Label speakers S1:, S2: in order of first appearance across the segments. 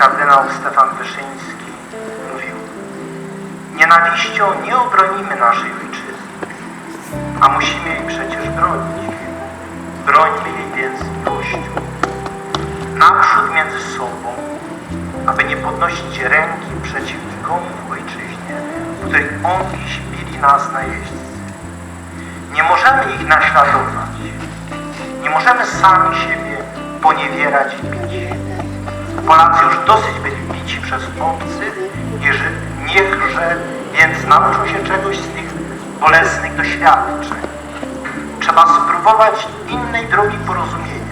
S1: kardynał Stefan Wyszyński mówił Nienawiścią nie obronimy naszej ojczyzny, a musimy jej przecież bronić. Brońmy jej więc miłością. Naprzód między sobą, aby nie podnosić ręki przeciw nikomu w ojczyźnie, w której oni bili nas najeźdźcy. Nie możemy ich naśladować. Nie możemy sami siebie poniewierać i bić. Polacy już dosyć byli bici przez obcych, niech, niechże więc nauczą się czegoś z tych bolesnych doświadczeń. Trzeba spróbować innej drogi porozumienia.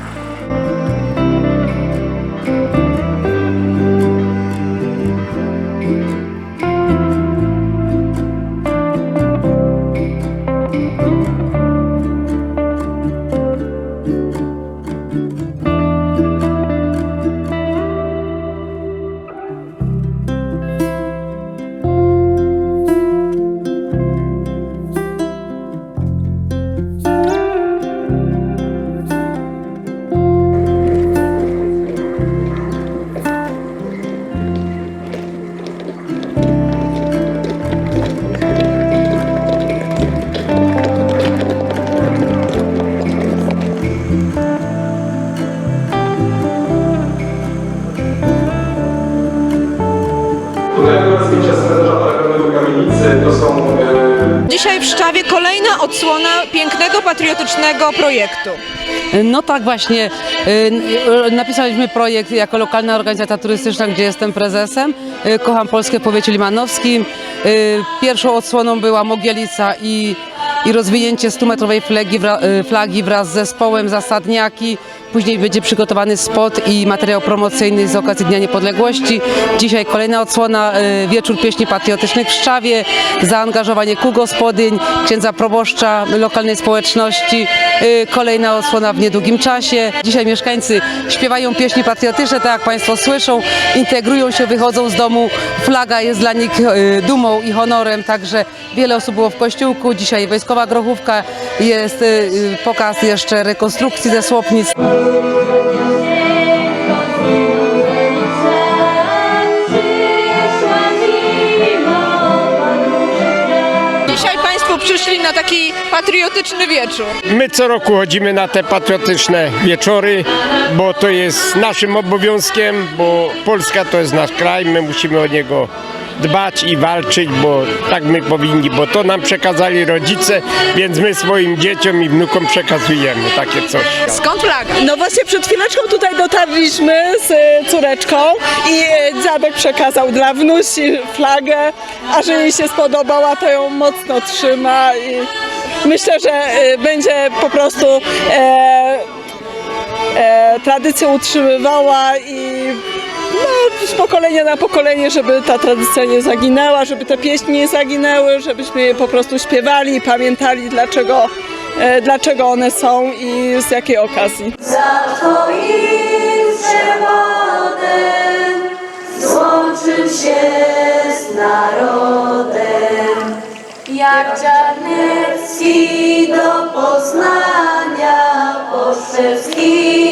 S2: Tutaj akurat zdjęcia z cmentarza paragonowego kamienicy to są e,
S3: Dzisiaj w Szczawie kolejna odsłona pięknego, patriotycznego projektu.
S4: No tak właśnie. y, Napisaliśmy projekt jako lokalna organizacja turystyczna, gdzie jestem prezesem. Y, Kocham Polskę w powiecie limanowskim. Pierwszą odsłoną była Mogielica i, i rozwinięcie 100-metrowej flagi, flagi wraz z zespołem Zasadniaki. Później będzie przygotowany spot i materiał promocyjny z okazji Dnia Niepodległości. Dzisiaj kolejna odsłona, y, wieczór pieśni patriotycznych w Szczawie, zaangażowanie kół gospodyń, księdza proboszcza lokalnej społeczności, y, kolejna odsłona w niedługim czasie. Dzisiaj mieszkańcy śpiewają pieśni patriotyczne, tak jak Państwo słyszą, integrują się, wychodzą z domu. Flaga jest dla nich y, dumą i honorem, także wiele osób było w kościółku. Dzisiaj wojskowa grochówka, jest pokaz jeszcze rekonstrukcji ze Słopnic.
S3: Przyszli na taki patriotyczny wieczór.
S5: My co roku chodzimy na te patriotyczne wieczory, bo to jest naszym obowiązkiem, bo Polska to jest nasz kraj, my musimy o niego dbać i walczyć, bo tak my powinni, bo to nam przekazali rodzice, więc my swoim dzieciom i wnukom przekazujemy takie coś.
S3: Skąd flaga?
S6: No właśnie przed chwileczką tutaj dotarliśmy z e, córeczką i e, dziadek przekazał dla wnusi flagę, a że jej się spodobała, to ją mocno trzyma i myślę, że e, będzie po prostu e, e, tradycję utrzymywała i no, z pokolenia na pokolenie, żeby ta tradycja nie zaginęła, żeby te pieśni nie zaginęły, żebyśmy je po prostu śpiewali i pamiętali dlaczego, e, dlaczego one są i z jakiej okazji.
S7: Za Twoim przewodem złączył się z narodem. Jak Czarnecki do Poznania, master's key.